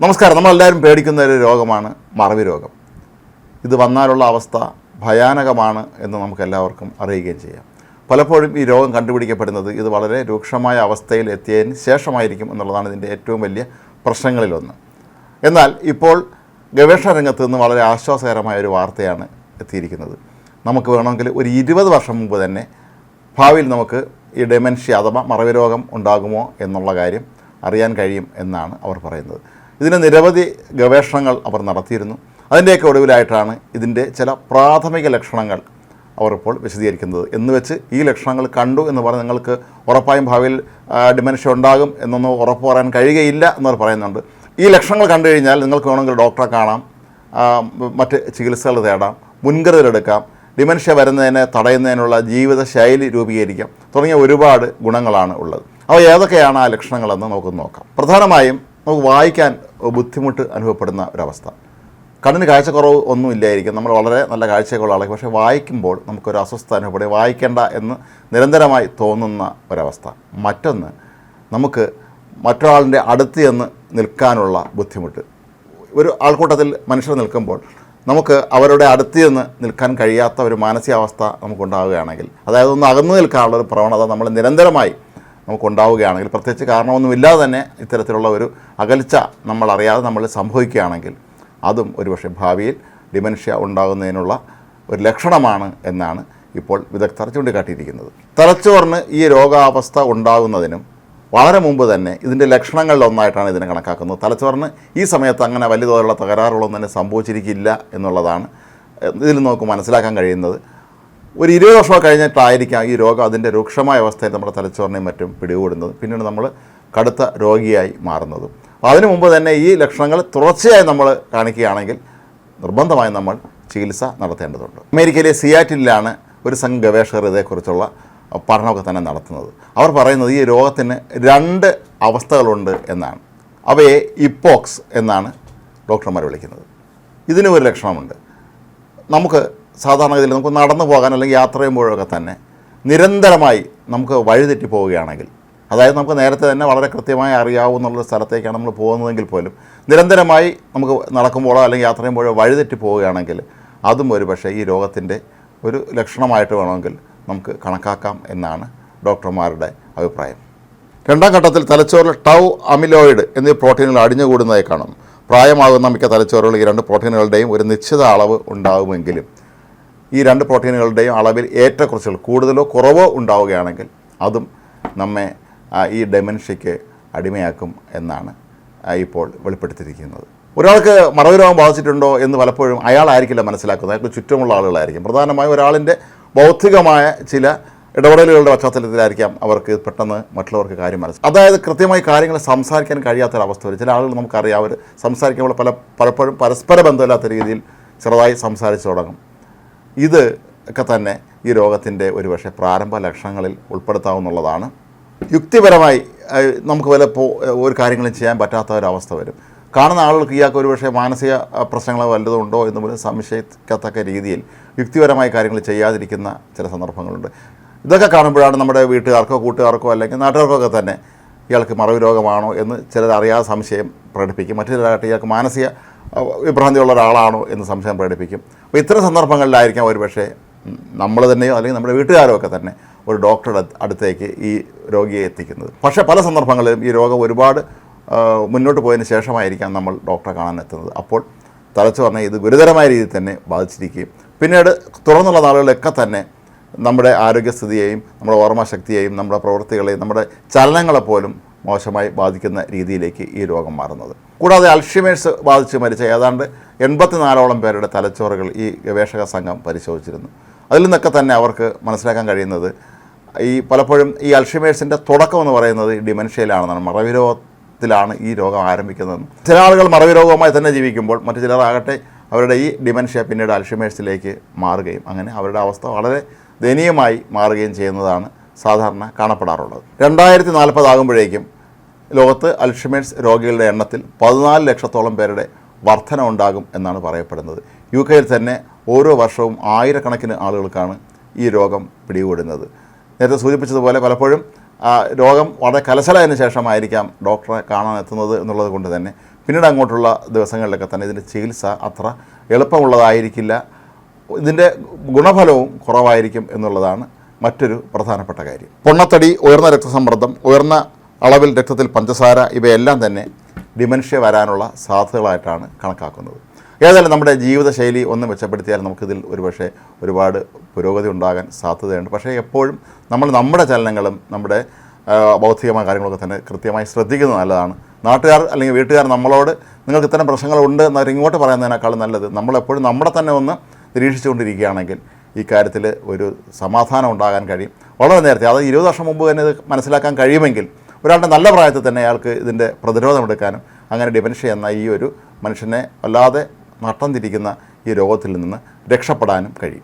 നമസ്കാരം. നമ്മളെല്ലാവരും പേടിക്കുന്ന ഒരു രോഗമാണ് മറവി രോഗം. ഇത് വന്നാലുള്ള അവസ്ഥ ഭയാനകമാണ് എന്ന് നമുക്ക് എല്ലാവർക്കും അറിയുകയും ചെയ്യാം. പലപ്പോഴും ഈ രോഗം കണ്ടുപിടിക്കപ്പെടുന്നത് ഇത് വളരെ രൂക്ഷമായ അവസ്ഥയിൽ എത്തിയതിന് ശേഷമായിരിക്കും എന്നുള്ളതാണ് ഇതിന്റെ ഏറ്റവും വലിയ പ്രശ്നങ്ങളിലൊന്ന്. എന്നാൽ ഇപ്പോൾ ഗവേഷണ രംഗത്ത് നിന്ന് വളരെ ആശ്വാസകരമായ ഒരു വാർത്തയാണ് എത്തിയിരിക്കുന്നത്. നമുക്ക് വേണമെങ്കിൽ ഒരു ഇരുപത് വർഷം മുമ്പ് തന്നെ ഭാവിയിൽ നമുക്ക് ഈ ഡെമൻഷ്യ അഥവാ മറവി രോഗം ഉണ്ടാകുമോ എന്നുള്ള കാര്യം അറിയാൻ കഴിയും എന്നാണ് അവർ പറയുന്നത്. ഇതിന് നിരവധി ഗവേഷണങ്ങൾ അവർ നടത്തിയിരുന്നു. അതിന്റെയൊക്കെ ഒടുവിലായിട്ടാണ് ഇതിന്റെ ചില പ്രാഥമിക ലക്ഷണങ്ങൾ അവർ ഇപ്പോൾ വിശദീകരിക്കുന്നത്. എന്ന് വെച്ച് ഈ ലക്ഷണങ്ങൾ കണ്ടു എന്ന് പറഞ്ഞ് നിങ്ങൾക്ക് ഉറപ്പായും ഭാവിയിൽ ഡിമെൻഷ്യ ഉണ്ടാകും എന്നൊന്നും ഉറപ്പ് പറയാൻ കഴിയുകയില്ല എന്നവർ പറയുന്നുണ്ട്. ഈ ലക്ഷണങ്ങൾ കണ്ടു കഴിഞ്ഞാൽ നിങ്ങൾക്ക് വേണമെങ്കിൽ ഡോക്ടറെ കാണാം മറ്റ് ചികിത്സകൾ തേടാം മുൻകരുതലെടുക്കാം ഡിമെൻഷ്യ വരുന്നതിനെ തടയുന്നതിനുള്ള ജീവിതശൈലി രൂപീകരിക്കാം തുടങ്ങിയ ഒരുപാട് ഗുണങ്ങളാണ് ഉള്ളത്. അവ ഏതൊക്കെയാണ് ആ ലക്ഷണങ്ങളെന്ന് നമുക്ക് നോക്കാം. പ്രധാനമായും നമുക്ക് വായിക്കാൻ ബുദ്ധിമുട്ട് അനുഭവപ്പെടുന്ന ഒരവസ്ഥ. കണ്ണിന് കാഴ്ചക്കുറവ് ഒന്നും ഇല്ലായിരിക്കും. നമ്മൾ വളരെ നല്ല കാഴ്ചയൊക്കെയുള്ള ആളുകൾ പക്ഷേ വായിക്കുമ്പോൾ നമുക്കൊരു അസ്വസ്ഥ അനുഭവപ്പെടും. വായിക്കേണ്ട എന്ന് നിരന്തരമായി തോന്നുന്ന ഒരവസ്ഥ. മറ്റൊന്ന് നമുക്ക് മറ്റൊരാളിന്റെ അടുത്ത് ചെന്ന് നിൽക്കാനുള്ള ബുദ്ധിമുട്ട്. ഒരു ആൾക്കൂട്ടത്തിൽ മനുഷ്യർ നിൽക്കുമ്പോൾ നമുക്ക് അവരുടെ അടുത്ത് ചെന്ന് നിൽക്കാൻ കഴിയാത്ത ഒരു മാനസികാവസ്ഥ നമുക്കുണ്ടാവുകയാണെങ്കിൽ അതായത് ഒന്ന് അകന്നു നിൽക്കാനുള്ള ഒരു പ്രവണത നമ്മൾ നിരന്തരമായി നമുക്കുണ്ടാവുകയാണെങ്കിൽ പ്രത്യേകിച്ച് കാരണമൊന്നുമില്ലാതെ തന്നെ ഇത്തരത്തിലുള്ള ഒരു അകൽച്ച നമ്മളറിയാതെ നമ്മൾ സംഭവിക്കുകയാണെങ്കിൽ അതും ഒരുപക്ഷെ ഭാവിയിൽ ഡിമെൻഷ്യ ഉണ്ടാകുന്നതിനുള്ള ഒരു ലക്ഷണമാണ് എന്നാണ് ഇപ്പോൾ വിദഗ്ധർ ചൂണ്ടിക്കാട്ടിയിരിക്കുന്നത്. തലച്ചോറിന് ഈ രോഗാവസ്ഥ ഉണ്ടാകുന്നതിനും വളരെ മുമ്പ് തന്നെ ഇതിന്റെ ലക്ഷണങ്ങളിലൊന്നായിട്ടാണ് ഇതിനെ കണക്കാക്കുന്നത്. തലച്ചോറിന് ഈ സമയത്ത് അങ്ങനെ വലിയ തോതിലുള്ള തകരാറുകളൊന്നും തന്നെ സംഭവിച്ചിരിക്കില്ല എന്നുള്ളതാണ് ഇതിൽ നമുക്ക് മനസ്സിലാക്കാൻ കഴിയുന്നത്. ഒരു ഇരുപത് വർഷം കഴിഞ്ഞിട്ടായിരിക്കാം ഈ രോഗം അതിന്റെ രൂക്ഷമായ അവസ്ഥയിൽ നമ്മുടെ തലച്ചോറിനെയും മറ്റും പിടികൂടുന്നത്. പിന്നീട് നമ്മൾ കടുത്ത രോഗിയായി മാറുന്നതും. അതിനു മുമ്പ് തന്നെ ഈ ലക്ഷണങ്ങൾ തുടർച്ചയായി നമ്മൾ കാണിക്കുകയാണെങ്കിൽ നിർബന്ധമായും നമ്മൾ ചികിത്സ നടത്തേണ്ടതുണ്ട്. അമേരിക്കയിലെ സിയാറ്റിലാണ് ഒരു സംഘം ഗവേഷകർ ഇതേക്കുറിച്ചുള്ള പഠനമൊക്കെ തന്നെ നടത്തുന്നത്. അവർ പറയുന്നത് ഈ രോഗത്തിന് രണ്ട് അവസ്ഥകളുണ്ട് എന്നാണ്. അവയെ ഇപ്പോക്സ് എന്നാണ് ഡോക്ടർമാർ വിളിക്കുന്നത്. ഇതിനും ഒരു ലക്ഷണമുണ്ട്. നമുക്ക് സാധാരണഗതിയിൽ നമുക്ക് നടന്നു പോകാൻ അല്ലെങ്കിൽ യാത്ര ചെയ്യുമ്പോഴൊക്കെ തന്നെ നിരന്തരമായി നമുക്ക് വഴിതെറ്റി പോവുകയാണെങ്കിൽ അതായത് നമുക്ക് നേരത്തെ തന്നെ വളരെ കൃത്യമായി അറിയാവുന്നുള്ള സ്ഥലത്തേക്കാണ് നമ്മൾ പോകുന്നതെങ്കിൽ പോലും നിരന്തരമായി നമുക്ക് നടക്കുമ്പോഴോ അല്ലെങ്കിൽ യാത്ര ചെയ്യുമ്പോഴോ വഴിതെറ്റി പോവുകയാണെങ്കിൽ അതും ഒരു പക്ഷേ ഈ രോഗത്തിന്റെ ഒരു ലക്ഷണമായിട്ട് വേണമെങ്കിൽ നമുക്ക് കണക്കാക്കാം എന്നാണ് ഡോക്ടർമാരുടെ അഭിപ്രായം. രണ്ടാം ഘട്ടത്തിൽ തലച്ചോറിൽ ടൗ അമിലോയിഡ് എന്നീ പ്രോട്ടീനുകൾ അടിഞ്ഞുകൂടുന്നതായി കാണും. പ്രായമാകുന്ന മിക്ക തലച്ചോറുകൾ ഈ രണ്ട് പ്രോട്ടീനുകളുടെയും ഒരു നിശ്ചിത അളവ് ഉണ്ടാകുമെങ്കിലും ഈ രണ്ട് പ്രോട്ടീനുകളുടെയും അളവിൽ ഏറ്റക്കുറച്ചുകൾ കൂടുതലോ കുറവോ ഉണ്ടാവുകയാണെങ്കിൽ അതും നമ്മെ ഈ ഡെമൻഷ്യയ്ക്ക് അടിമയാക്കും എന്നാണ് ഇപ്പോൾ വെളിപ്പെടുത്തിയിരിക്കുന്നത്. ഒരാൾക്ക് മറവി രോഗം ബാധിച്ചിട്ടുണ്ടോ എന്ന് പലപ്പോഴും അയാളായിരിക്കില്ല മനസ്സിലാക്കുന്നത്. അയാൾക്ക് ചുറ്റുമുള്ള ആളുകളായിരിക്കും. പ്രധാനമായും ഒരാളിന്റെ ബൗദ്ധികമായ ചില ഇടപെടലുകളുടെ പശ്ചാത്തലത്തിലായിരിക്കാം അവർക്ക് പെട്ടെന്ന് മറ്റുള്ളവർക്ക് കാര്യം മനസ്സിലാക്കും അതായത് കൃത്യമായി കാര്യങ്ങൾ സംസാരിക്കാൻ കഴിയാത്തൊരവസ്ഥ വരും. ചില ആളുകൾ നമുക്കറിയാം അവർ സംസാരിക്കുമ്പോൾ പല പലപ്പോഴും പരസ്പര ബന്ധമില്ലാത്ത രീതിയിൽ ചെറുതായി സംസാരിച്ചു തുടങ്ങും. ഇത് ഒക്കെ തന്നെ ഈ രോഗത്തിന്റെ ഒരുപക്ഷെ പ്രാരംഭ ലക്ഷണങ്ങളിൽ ഉൾപ്പെടുത്താവുന്നതാണ് യുക്തിപരമായി നമുക്ക് വല്ല ഒരു കാര്യങ്ങളും ചെയ്യാൻ പറ്റാത്ത ഒരവസ്ഥ വരും. കാണുന്ന ആളുകൾക്ക് ഇയാൾക്ക് ഒരുപക്ഷെ മാനസിക പ്രശ്നങ്ങളോ പ്രശ്നങ്ങൾ വല്ലതും ഉണ്ടോ എന്ന് പോലും സംശയിക്കത്തക്ക രീതിയിൽ യുക്തിപരമായ കാര്യങ്ങൾ ചെയ്യാതിരിക്കുന്ന ചില സന്ദർഭങ്ങളുണ്ട്. ഇതൊക്കെ കാണുമ്പോഴാണ് നമ്മുടെ വീട്ടുകാർക്കോ കൂട്ടുകാർക്കോ അല്ലെങ്കിൽ നാട്ടുകാർക്കൊക്കെ തന്നെ ഇയാൾക്ക് മറവി രോഗമാണോ എന്ന് ചിലർ അറിയാതെ സംശയം പ്രകടിപ്പിക്കും. മറ്റു ചിലരായിട്ട് ഇയാൾക്ക് മാനസിക വിഭ്രാന്തിയുള്ള ഒരാളാണോ എന്ന് സംശയം പ്രകടിപ്പിക്കും. അപ്പോൾ ഇത്തരം സന്ദർഭങ്ങളിലായിരിക്കാം ഒരു പക്ഷേ നമ്മൾ തന്നെയോ അല്ലെങ്കിൽ നമ്മുടെ വീട്ടുകാരോ ഒക്കെ തന്നെ ഒരു ഡോക്ടറുടെ അടുത്തേക്ക് ഈ രോഗിയെ എത്തിക്കുന്നത്. പക്ഷേ പല സന്ദർഭങ്ങളിലും ഈ രോഗം ഒരുപാട് മുന്നോട്ട് പോയതിന് ശേഷമായിരിക്കാം നമ്മൾ ഡോക്ടറെ കാണാൻ എത്തുന്നത്. അപ്പോൾ തലച്ചു പറഞ്ഞാൽ ഇത് ഗുരുതരമായ രീതിയിൽ തന്നെ ബാധിച്ചിരിക്കുകയും പിന്നീട് തുറന്നുള്ള നാളുകളിലൊക്കെ തന്നെ നമ്മുടെ ആരോഗ്യസ്ഥിതിയെയും നമ്മുടെ ഓർമ്മശക്തിയെയും നമ്മുടെ പ്രവൃത്തികളെയും നമ്മുടെ ചലനങ്ങളെ പോലും മോശമായി ബാധിക്കുന്ന രീതിയിലേക്ക് ഈ രോഗം മാറുന്നത്. കൂടാതെ അൽഷിമേഴ്സ് ബാധിച്ച് മരിച്ച ഏതാണ്ട് എൺപത്തിനാലോളം പേരുടെ തലച്ചോറുകൾ ഈ ഗവേഷക സംഘം പരിശോധിച്ചിരുന്നു. അതിൽ നിന്നൊക്കെ തന്നെ അവർക്ക് മനസ്സിലാക്കാൻ കഴിയുന്നത് ഈ പലപ്പോഴും ഈ അൽഷിമേഴ്സിന്റെ തുടക്കം എന്ന് പറയുന്നത് ഡിമെൻഷ്യയിലാണെന്നാണ് മറവി രോഗത്തിലാണ് ഈ രോഗം ആരംഭിക്കുന്നതെന്ന്. ചില ആളുകൾ മറവി രോഗവുമായി തന്നെ ജീവിക്കുമ്പോൾ മറ്റു ചിലരാകട്ടെ അവരുടെ ഈ ഡിമെൻഷ്യ പിന്നീട് അൽഷിമേഴ്സിലേക്ക് മാറുകയും അങ്ങനെ അവരുടെ അവസ്ഥ വളരെ ദയനീയമായി മാറുകയും ചെയ്യുന്നതാണ് സാധാരണ കാണപ്പെടാറുള്ളത്. രണ്ടായിരത്തി നാൽപ്പതാകുമ്പോഴേക്കും ലോകത്ത് അൽഷിമേഴ്സ് രോഗികളുടെ എണ്ണത്തിൽ പതിനാല് ലക്ഷത്തോളം പേരുടെ വർധന ഉണ്ടാകും എന്നാണ് പറയപ്പെടുന്നത്. യു കെയിൽ തന്നെ ഓരോ വർഷവും ആയിരക്കണക്കിന് ആളുകൾക്കാണ് ഈ രോഗം പിടികൂടുന്നത്. നേരത്തെ സൂചിപ്പിച്ചതുപോലെ പലപ്പോഴും രോഗം വളരെ കലശലായതിനു ശേഷമായിരിക്കാം ഡോക്ടറെ കാണാൻ എത്തുന്നത് എന്നുള്ളത് കൊണ്ട് തന്നെ പിന്നീട് അങ്ങോട്ടുള്ള ദിവസങ്ങളിലൊക്കെ തന്നെ ഇതിന്റെ ചികിത്സ അത്ര എളുപ്പമുള്ളതായിരിക്കില്ല. ഇതിന്റെ ഗുണഫലവും കുറവായിരിക്കും എന്നുള്ളതാണ് മറ്റൊരു പ്രധാനപ്പെട്ട കാര്യം. പൊണ്ണത്തടി ഉയർന്ന രക്തസമ്മർദ്ദം ഉയർന്ന അളവിൽ രക്തത്തിൽ പഞ്ചസാര ഇവയെല്ലാം തന്നെ ഡിമെൻഷ്യ വരാനുള്ള സാധ്യതകളായിട്ടാണ് കണക്കാക്കുന്നത്. ഏതായാലും നമ്മുടെ ജീവിതശൈലി ഒന്ന് മെച്ചപ്പെടുത്തിയാൽ നമുക്കിതിൽ ഒരുപക്ഷെ ഒരുപാട് പുരോഗതി ഉണ്ടാകാൻ സാധ്യതയുണ്ട്. പക്ഷേ എപ്പോഴും നമ്മൾ നമ്മുടെ ചലനങ്ങളും നമ്മുടെ ബൗദ്ധികമായ കാര്യങ്ങളൊക്കെ തന്നെ കൃത്യമായി ശ്രദ്ധിക്കുന്നത് നല്ലതാണ്. നാട്ടുകാർ അല്ലെങ്കിൽ വീട്ടുകാർ നമ്മളോട് നിങ്ങൾക്ക് ഇത്തരം പ്രശ്നങ്ങളുണ്ട് എന്നവർ ഇങ്ങോട്ട് പറയുന്നതിനേക്കാളും നല്ലത് നമ്മളെപ്പോഴും നമ്മളെ തന്നെ ഒന്ന് നിരീക്ഷിച്ചുകൊണ്ടിരിക്കുകയാണെങ്കിൽ ഈ കാര്യത്തിൽ ഒരു സമാധാനം ഉണ്ടാകാൻ കഴിയും. വളരെ നേരത്തെ അത് ഇരുപത് വർഷം മുമ്പ് തന്നെ ഇത് മനസ്സിലാക്കാൻ കഴിയുമെങ്കിൽ ഒരാളുടെ നല്ല പ്രായത്തിൽ തന്നെ അയാൾക്ക് ഇതിന്റെ പ്രതിരോധം എടുക്കാനും അങ്ങനെ ഡിമെൻഷ്യ എന്ന ഈ ഒരു മനുഷ്യനെ വല്ലാതെ നട്ടം തിരിക്കുന്ന ഈ രോഗത്തിൽ നിന്ന് രക്ഷപ്പെടാനും കഴിയും.